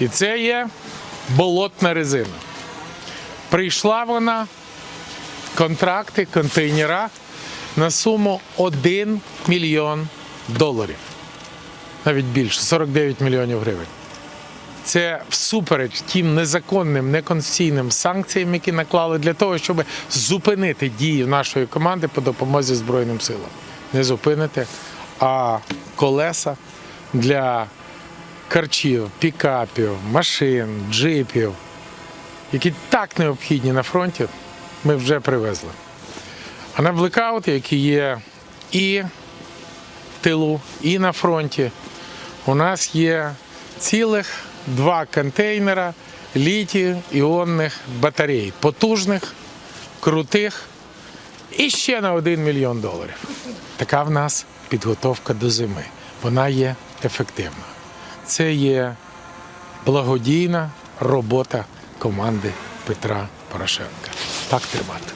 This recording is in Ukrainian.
І це є болотна резина. Прийшла вона, контракти, контейнера на суму 1 мільйон доларів. Навіть більше 49 мільйонів гривень. Це всупереч тим незаконним, неконституційним санкціям, які наклали для того, щоб зупинити дії нашої команди по допомозі Збройним силам. Не зупинити, а колеса для карчів, пікапів, машин, джипів, які так необхідні на фронті, ми вже привезли. А на блекаут, який є і в тилу, і на фронті, у нас є цілих два контейнера літій іонних батарей, потужних, крутих і ще на 1 мільйон доларів. Така в нас підготовка до зими. Вона є ефективна. Це є благодійна робота команди Петра Порошенка. Так тримати.